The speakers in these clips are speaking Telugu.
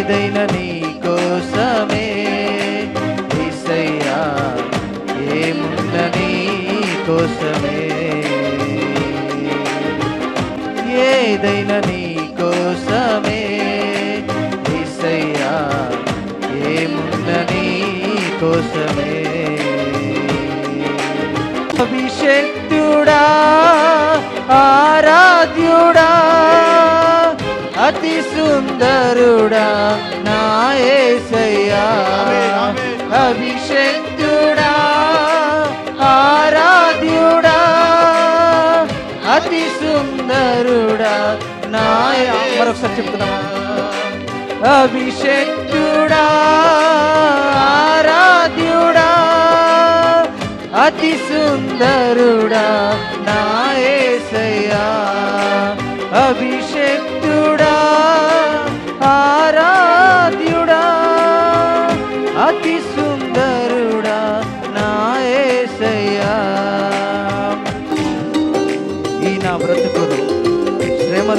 ఏదైనా నీ కోసమే. ఈసయ్యా ఏమున్న నీ కోసమే. ఏదైనా నీ కోసమే. ఈసయ్యా ఏమున్న నీ కోసమే. అభిషక్తుడా ఆ అతి సుందరుడా నా యేసయ్యా ఆమేన్, ఆమేన్. అభిషక్తుడా ఆరాధ్యుడా అతి సుందరుడా నా మరొకసారి చెప్తున్నామా? అభిషక్తుడా ఆరాధ్యుడా అతి సుందరుడా నా యేసయ్యా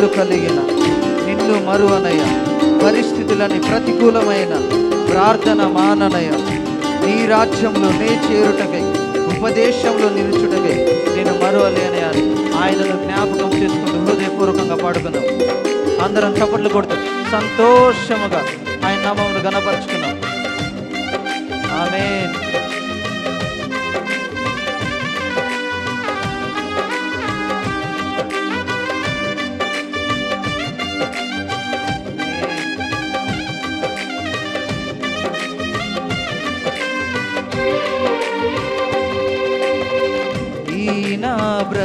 మారు కలిగిన నిన్ను మరువనయ పరిస్థితులని ప్రతికూలమైన ప్రార్థన మాననయ నీ రాజ్యంలో నే చేరుటకై ఉపదేశంలో నిలుచుటకై నేను మరువలేనయ అని ఆయనను జ్ఞాపకం చేసుకుంటూ హృదయపూర్వకంగా పాడుకున్నాం అందరం చప్పట్లు కొడుతూ సంతోషముగా ఆయన నామమును గణపరుచుకున్నాం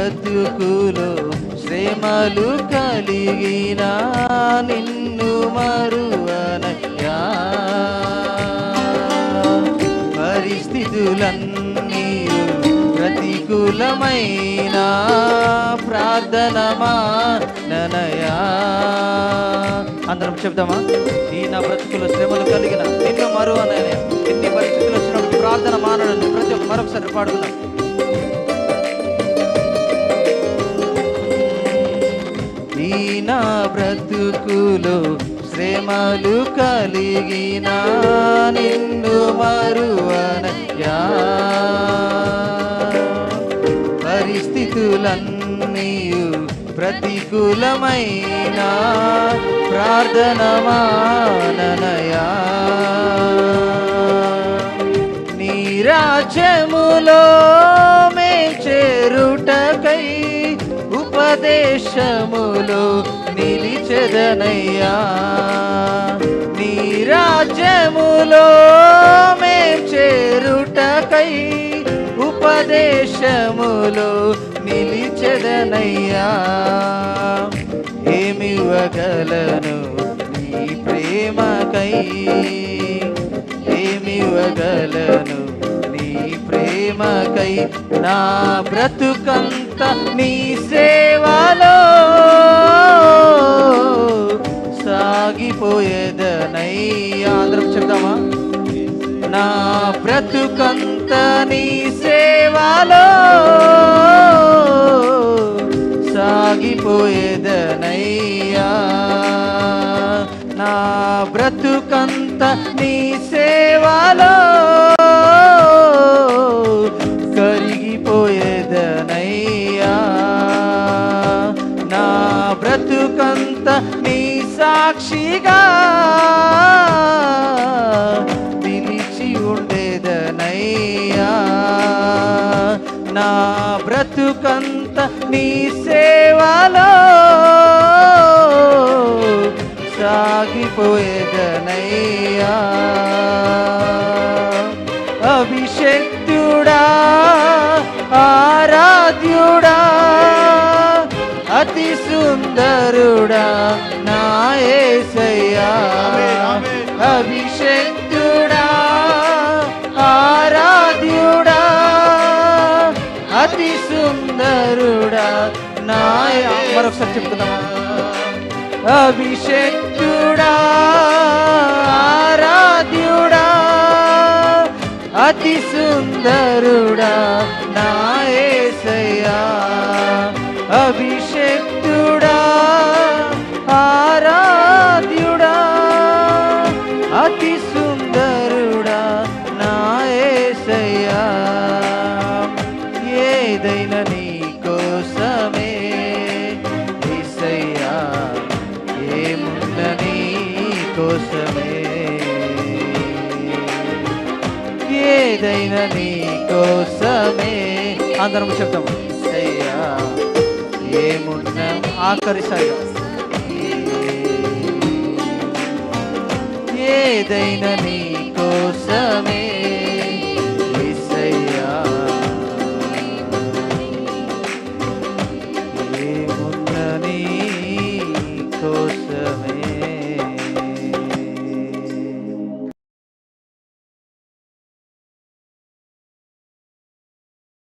బ్రతుకులో శ్రమలు కలిగినా నిన్ను మరువనయ్యా. పరిస్థితులన్నీ ప్రతికూలమైన ప్రార్థన ననయా. అందరం చెప్దామా? ఈ నా బ్రతుకులో శ్రమలు కలిగిన నిన్ను మరువనయ్యా. ఎన్ని పరిస్థితులు వచ్చినప్పుడు ప్రార్థన మానడం ప్రతి ఒక్క మరొకసారి పాడుకుందాం. నా బ్రతుకులో శ్రమలు కలిగిన నిన్ను మరువనయ్యా. పరిస్థితులన్నీయు ప్రతికూలమైన ప్రార్థన మాననయా నీ ఉపదేశములో నిలిచెదనయ్యా. నీ రాజ్యములో మేం చేరుటకై ఉపదేశములో నిలిచెదనయ్యా. ఏమివ్వగలను నీ ప్రేమకై? ఏమివ్వగలను నీ ప్రేమకై? నా బ్రతుకంత నీ సేవలో. సాగిపోయేదనయ్యా. అందరం చెప్తామా నా బ్రతుకంత నీ సేవలో. సాగిపోయేదనయ్యా. నా బ్రతుకంత నీ సేవలో. సాక్షిగా నిలిచి ఉండేదనయ్యా నా బ్రతుకంత నీ సేవలో సాగిపోయేదనయ్యా. అభిషక్తుడా ఆరాధ్యుడా అతి సుందరుడా అభిషక్తుడా ఆరాధ్యుడా అతి సుందరుడా నా మరొకసారి చెప్తున్నామా? అభిషక్తుడా ఆరాధ్యుడా అతి సుందరుడా నా అభి ఏదైన నీ కోసమే. ఈసయ్యా ఏమున్న నీ కోసమే? ఏదైన నీ కోసమే. అందరం చెప్తాం ఈసయ్యా ఏమున్న ఆఖరిసయ్యా ఏదైనా నీ కోసమే.